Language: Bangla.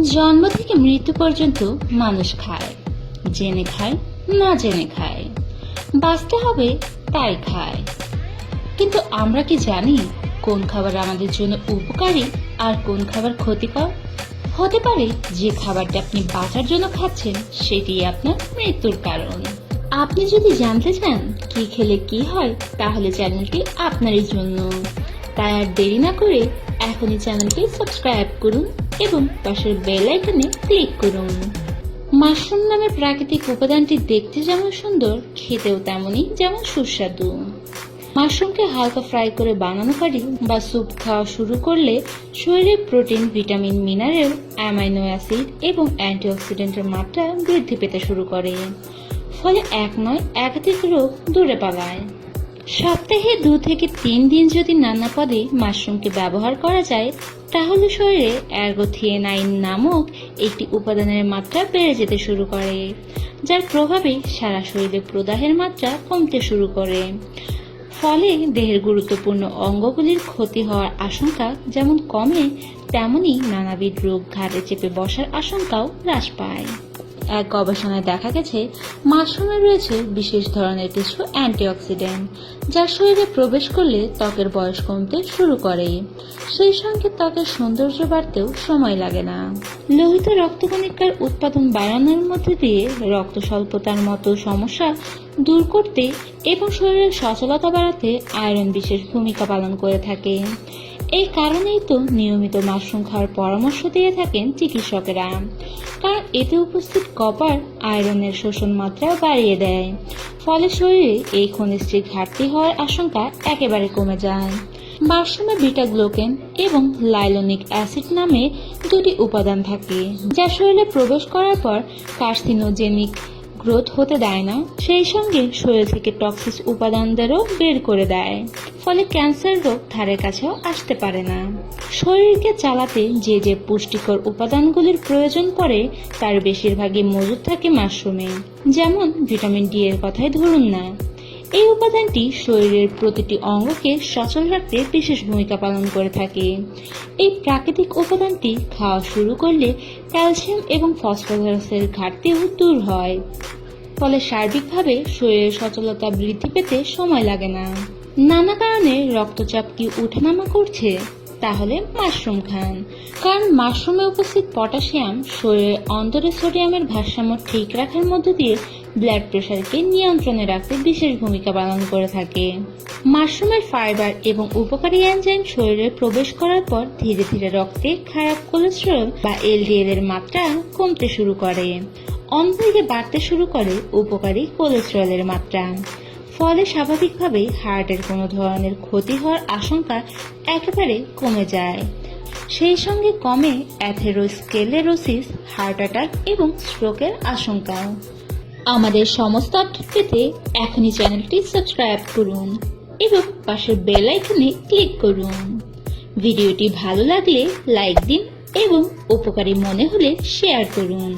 জন্ম থেকে মৃত্যু পর্যন্ত মানুষ খায়। জেনে খায়, না জেনে খায়। বাঁচতে হবে, তাই খায়। কিন্তু আমরা কি জানি কোন খাবার আমাদের জন্য উপকারী আর কোন খাবার ক্ষতিকর? হতে পারে যে খাবারটা আপনি বাঁচার জন্য খাচ্ছেন, সেটি আপনার মৃত্যুর কারণ। আপনি যদি জানতে চান কি খেলে কি হয়, তাহলে চ্যানেলটি আপনারই জন্য। তাই আর দেরি না করে এখনই চ্যানেলটি সাবস্ক্রাইব করুন এবং পাশের বেল আইকনে ক্লিক করুন। মাশরুম নামের প্রাকৃতিক উপাদানটি দেখতে যেমন সুন্দর, খেতেও তেমনই যেমন সুস্বাদু। মাশরুমকে হালকা ফ্রাই করে বানানো পারি বা স্যুপ খাওয়া শুরু করলে শরীরে protein, vitamin, mineral, amino acid এবং অ্যান্টিঅক্সিডেন্টের মাত্রা বৃদ্ধি পেতে শুরু করে। ফলে এক নয় একাধিক রোগ দূরে পালায়। সপ্তাহে দু থেকে তিন দিন যদি নানা পদে মাশরুমকে ব্যবহার করা যায়, তাহলে শরীরে অ্যারগোথিয়েনাইন নামক একটি উপাদানের মাত্রা বেড়ে যেতে শুরু করে, যার প্রভাবে সারা শরীরে প্রদাহের মাত্রা কমতে শুরু করে। ফলে দেহের গুরুত্বপূর্ণ অঙ্গগুলির ক্ষতি হওয়ার আশঙ্কা যেমন কমে, তেমনি নানাবিধ রোগ ঘাড়ে চেপে বসার আশঙ্কাও হ্রাস পায়। এক গবেষণায় দেখা গেছে, মাশরুমে রয়েছে বিশেষ ধরনের কিছু অ্যান্টিঅক্সিডেন্ট, যা শরীরে প্রবেশ করলে ত্বকের বয়স কমতে শুরু করে। সেই সঙ্গে ত্বকের সৌন্দর্য বাড়তেও সময় লাগে না। লোহিত রক্তকণিকার উৎপাদন বাড়ানোর মধ্যে দিয়ে রক্ত স্বল্পতার মতো সমস্যা দূর করতে এবং শরীরের সচলতা বাড়াতে আয়রন বিশেষ ভূমিকা পালন করে থাকে। এই কারণেই তো নিয়মিত মাশরুম খাওয়ার পরামর্শ দিয়ে থাকেন চিকিৎসকেরা। কারণ এতে উপস্থিত কপার, আয়রনের শোষণ মাত্রা বাড়িয়ে দেয়। ফলে শরীরে এই খনিজটির ঘাটতি হওয়ার আশঙ্কা একেবারে কমে যায়। মাশরুমে বিটা গ্লোকেন এবং লাইলোনিক অ্যাসিড নামে দুটি উপাদান থাকে, যা শরীরে প্রবেশ করার পর কার্সিনোজেনিক গ্রোথ হতে দেয় না, সেই সঙ্গে শরীর থেকে টক্সিস উপাদানদেরও বের করে দেয়। ফলে ক্যান্সার রোগ ধারে কাছেও আসতে পারে না। শরীরকে চালাতে যে যে পুষ্টিকর উপাদানগুলির প্রয়োজন পড়ে, তার বেশিরভাগই মজুদ থাকে মাশরুমে। যেমন ভিটামিন ডি এর কথাই ধরুন না। এই উপাদানটি শরীরের প্রতিটি অঙ্গকে সচল রাখতে বিশেষ ভূমিকা পালন করে থাকে। এই প্রাকৃতিক উপাদানটি খাওয়া শুরু করলে ক্যালসিয়াম এবং ফসফরাসের ঘাটতিও দূর হয়। ফলে সার্বিকভাবে শরীরের সচলতা বৃদ্ধি পেতে সময় লাগে না। নানা কারণে রক্তচাপ কি উঠানামা করছে? তাহলে মাশরুম খান। কারণ মাশরুমে উপস্থিত পটাশিয়াম শরীরের অন্তরে সোডিয়ামের ভারসাম্য ঠিক রাখার মধ্য দিয়ে ব্লাড প্রেশারকে নিয়ন্ত্রণে রাখতে বিশেষ ভূমিকা পালন করে থাকে। মাশরুমের ফাইবার এবং উপকারী এনজাইম শরীরে প্রবেশ করার পর ধীরে ধীরে রক্তে খারাপ কোলেস্টেরল বা এলডিএল এর মাত্রা কমতে শুরু করে। অন্যদিকে বাড়তে শুরু করে উপকারী কোলেস্টেরলের মাত্রা। ফলে স্বাভাবিকভাবেই হার্টের কোনো ধরনের ক্ষতি হওয়ার আশঙ্কা একেবারে কমে যায়। সেই সঙ্গে কমে অ্যাথেরোস্কেলেরোসিস, হার্ট অ্যাটাক এবং স্ট্রোকের আশঙ্কাও আমাদের সমস্ত আপডেট পেতে এখনই চ্যানেলটি সাবস্ক্রাইব করুন এবং পাশের বেল আইকনে ক্লিক করুন। ভিডিওটি ভালো লাগলে লাইক দিন এবং উপকারী মনে হলে শেয়ার করুন।